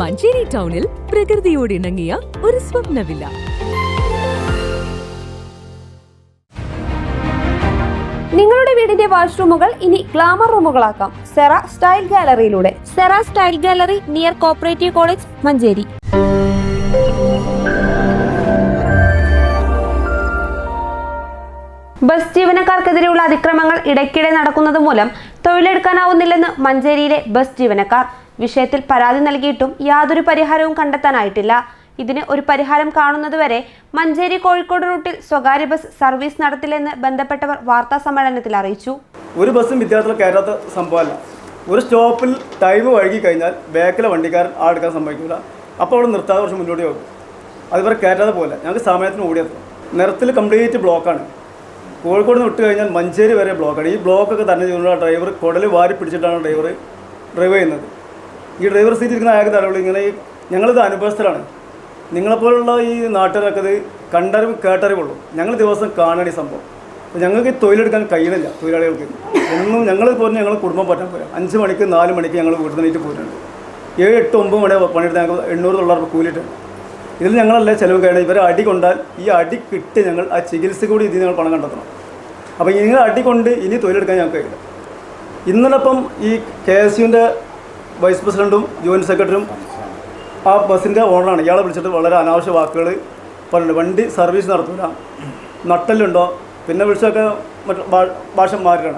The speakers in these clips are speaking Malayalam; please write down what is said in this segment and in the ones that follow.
മഞ്ചേരി ടൗണിൽ പ്രകൃതിയോട് ഇണങ്ങിയ ഒരു സ്വപ്നവില്ല. നിങ്ങളുടെ വീടിന്റെ വാഷ്റൂമുകൾ ഇനി ഗ്ലാമർ റൂമുകളാക്കാം. Cera style ഗാലറിയിലൂടെ. Sera style gallery near cooperative college Manjeri. Bus ജീവനക്കാർക്കെതിരെയുള്ള അതിക്രമങ്ങൾ ഇടയ്ക്കിടെ നടക്കുന്നത് മൂലം തൊഴിലെടുക്കാനാവുന്നില്ലെന്ന് മഞ്ചേരിയിലെ ബസ് ജീവനക്കാർ. വിഷയത്തിൽ പരാതി നൽകിയിട്ടും യാതൊരു പരിഹാരവും കണ്ടെത്താനായിട്ടില്ല. ഇതിന് ഒരു പരിഹാരം കാണുന്നതുവരെ മഞ്ചേരി കോഴിക്കോട് റൂട്ടിൽ സ്വകാര്യ ബസ് സർവീസ് നടത്തില്ലെന്ന് ബന്ധപ്പെട്ടവർ വാർത്താ സമ്മേളനത്തിൽ അറിയിച്ചു. ഒരു ബസ്സും വിദ്യാർത്ഥികൾ കയറാത്ത സംഭവമല്ല. ഒരു സ്റ്റോപ്പിൽ ടൈം വഴുകി കഴിഞ്ഞാൽ ബാക്കിലെ വണ്ടിക്കാരൻ ആ എടുക്കാൻ സമ്മതിക്കില്ല അപ്പോൾ അവിടെ നിർത്താതെ കുറച്ച് മുന്നോട്ട് പോകും. അതുവരെ കയറ്റാതെ പോലെ ഞങ്ങൾക്ക് സമയത്തിന് ഓടിയെത്തണം നിരത്തിൽ കംപ്ലീറ്റ് ബ്ലോക്കാണ്. കോഴിക്കോട് നിന്ന് വിട്ട് കഴിഞ്ഞാൽ മഞ്ചേരി വരെ ബ്ലോക്കാണ്. ഈ ബ്ലോക്കൊക്കെ തന്നെ ചെയ്യുന്ന ഡ്രൈവർ കുടൽ വാരി പിടിച്ചിട്ടാണ് ഡ്രൈവർ ഡ്രൈവ് ചെയ്യുന്നത്. ഈ ഡ്രൈവർ സീറ്റ് ഇരിക്കുന്ന അയാൾക്ക് തലവിളി ഇങ്ങനെ ഞങ്ങളിത് അനുഭവസ്ഥരാണ്. നിങ്ങളെപ്പോലുള്ള ഈ നാട്ടുകാരൊക്കെ ഇത് കണ്ടറിവ് കേട്ടറിവുള്ളൂ. ഞങ്ങൾ ദിവസം കാണണ സംഭവം. അപ്പോൾ ഞങ്ങൾക്ക് തൊഴിലെടുക്കാൻ കഴിയുന്നില്ല തൊഴിലാളികൾക്ക്. ഒന്നും ഞങ്ങൾ പോലും ഞങ്ങൾ കുടുംബം പറ്റാൻ പോരാ. അഞ്ച് മണിക്ക് നാല് മണിക്ക് ഞങ്ങൾ വീട്ടിൽ നിന്നിട്ട് പോയിട്ടുണ്ട് ഏഴ് എട്ട് ഒമ്പത് മണി പണിയെടുത്ത് ഞങ്ങൾക്ക് എണ്ണൂറ് ഡോളർ കൂലിയിട്ടുണ്ട് ഇതിൽ ഞങ്ങളല്ലേ ചിലവ് കഴിയണം ഇവരെ അടി കൊണ്ടാൽ ഈ അടി കിട്ടി ഞങ്ങൾ ആ ചികിത്സ കൂടി ഇതിൽ ഞങ്ങൾ പണം കണ്ടെത്തണം. അപ്പോൾ ഇങ്ങനെ അടി കൊണ്ട് ഇനി തൊഴിലെടുക്കാൻ ഞങ്ങൾക്ക് കഴിയില്ല. ഇന്നലെ ഇപ്പം ഈ കെ എസ് യുവിന്റെ വൈസ് പ്രസിഡന്റും ജോയിന്റ് സെക്രട്ടറിയും ആ ബസ്സിന്റെ ഓണറാണ്. ഇയാളെ വിളിച്ചിട്ട് വളരെ അനാവശ്യ വാക്കുകൾ പറഞ്ഞിട്ടുണ്ട്. വണ്ടി സർവീസ് നടത്തില്ല നട്ടലുണ്ടോ പിന്നെ വിളിച്ചൊക്കെ മറ്റു ഭാഷ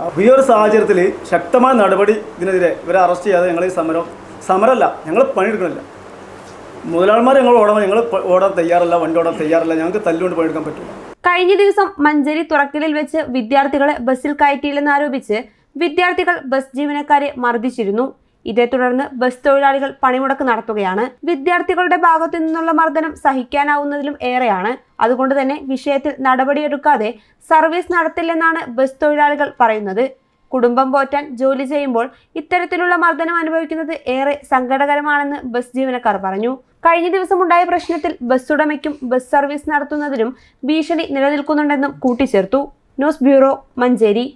അപ്പോൾ ഈ ഒരു സാഹചര്യത്തിൽ ശക്തമായ നടപടി ഇതിനെതിരെ ഇവരെ അറസ്റ്റ് ചെയ്യാതെ ഞങ്ങൾ ഈ സമരം സമരമല്ല ഞങ്ങൾ പണിയെടുക്കണില്ല. മുതലാളിമാർ ഞങ്ങൾ ഓടാൻ ഞങ്ങൾ ഓടാൻ തയ്യാറല്ല വണ്ടി ഓടാൻ തയ്യാറല്ല. ഞങ്ങൾക്ക് തല്ലുകൊണ്ട് പണിയെടുക്കാൻ പറ്റില്ല. കഴിഞ്ഞ ദിവസം മഞ്ചേരി തുറക്കലിൽ വെച്ച് വിദ്യാർത്ഥികളെ ബസ്സിൽ കയറ്റിയില്ലെന്നാരോപിച്ച് വിദ്യാർത്ഥികൾ ബസ് ജീവനക്കാരെ മർദ്ദിച്ചിരുന്നു. ഇതേ തുടർന്ന് ബസ് തൊഴിലാളികൾ പണിമുടക്ക് നടത്തുകയാണ്. വിദ്യാർത്ഥികളുടെ ഭാഗത്തു നിന്നുള്ള മർദ്ദനം സഹിക്കാനാവുന്നതിലും ഏറെയാണ്. അതുകൊണ്ട് തന്നെ വിഷയത്തിൽ നടപടിയെടുക്കാതെ സർവീസ് നടത്തില്ലെന്നാണ് ബസ് തൊഴിലാളികൾ പറയുന്നത്. കുടുംബം പോറ്റാൻ ജോലി ചെയ്യുമ്പോൾ ഇത്തരത്തിലുള്ള മർദ്ദനം അനുഭവിക്കുന്നത് ഏറെ സങ്കടകരമാണെന്ന് ബസ് ജീവനക്കാർ പറഞ്ഞു. കഴിഞ്ഞ ദിവസമുണ്ടായ പ്രശ്നത്തിൽ ബസ് ഉടമയ്ക്കും ബസ് സർവീസ് നടത്തുന്നതിനും ഭീഷണി നിലനിൽക്കുന്നുണ്ടെന്നും കൂട്ടിച്ചേർത്തു. News bureau Manjeri.